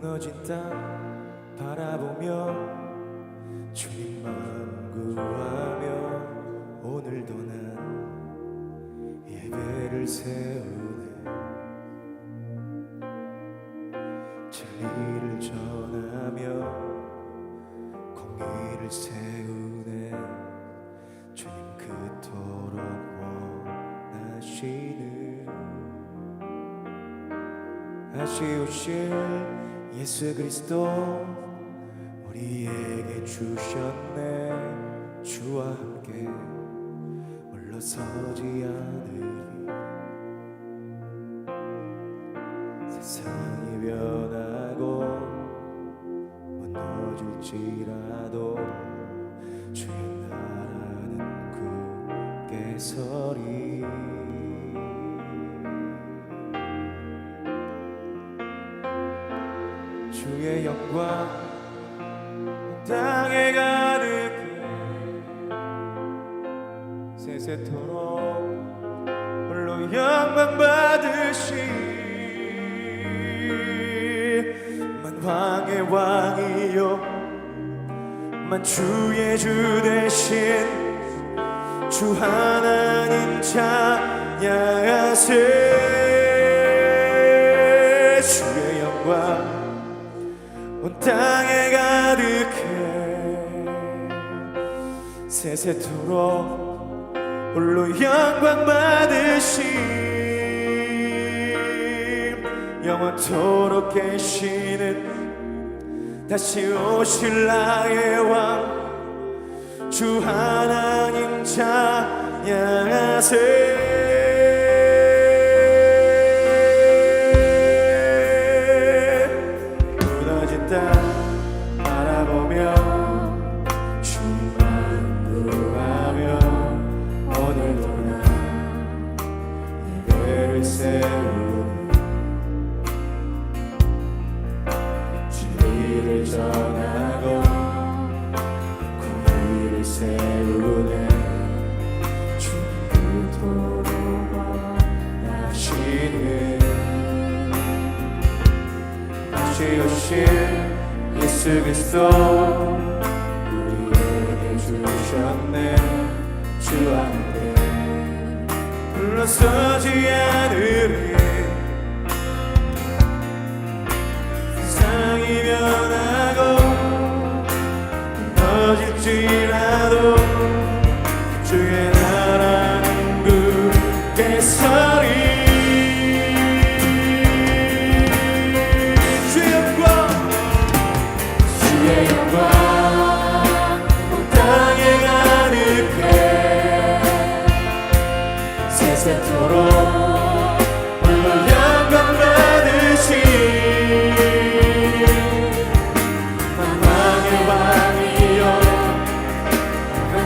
무너진 땅 바라보며 주님만 구하며 오늘도 난 예배를 세우네. 진리를 전하며 공의를 세우네. 주님 그토록 원하시는 아쉬우실 예수 그리스도 우리에게 주셨네. 주와 함께 물러서지 않으리. 세상이 변하고 무너질지라도 주의 나라는 굳게 서리 주의 영광 땅에 가득해. 세세토록 홀로 영광 받으시 만왕의 왕이요. 만 주의 주 대신 주 하나님 찬양하세 땅에 가득해. 세세토록 홀로 영광 받으심. 영원토록 계시는 다시 오실 나의 왕. 주 하나님 찬양하세 예수 그리스도 우리에게 주셨네. 주와 함께 물러서지 않으리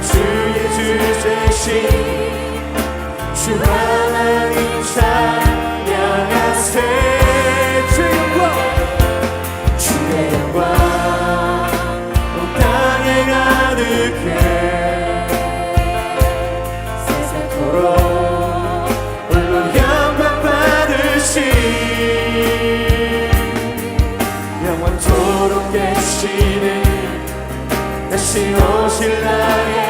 주의 주 대신 주하 다시 오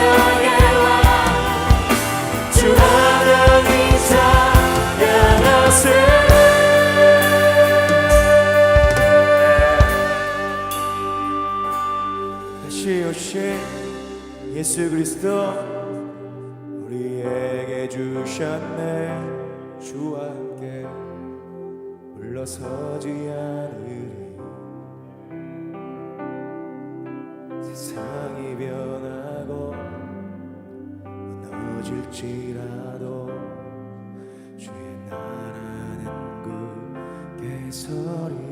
다시 오신 예수 그리스도 우리에게 주셨네. 주와 함께 물러서지 않으리. 세상이 변하고 무너질지라도 주의 나라는 굳게 서리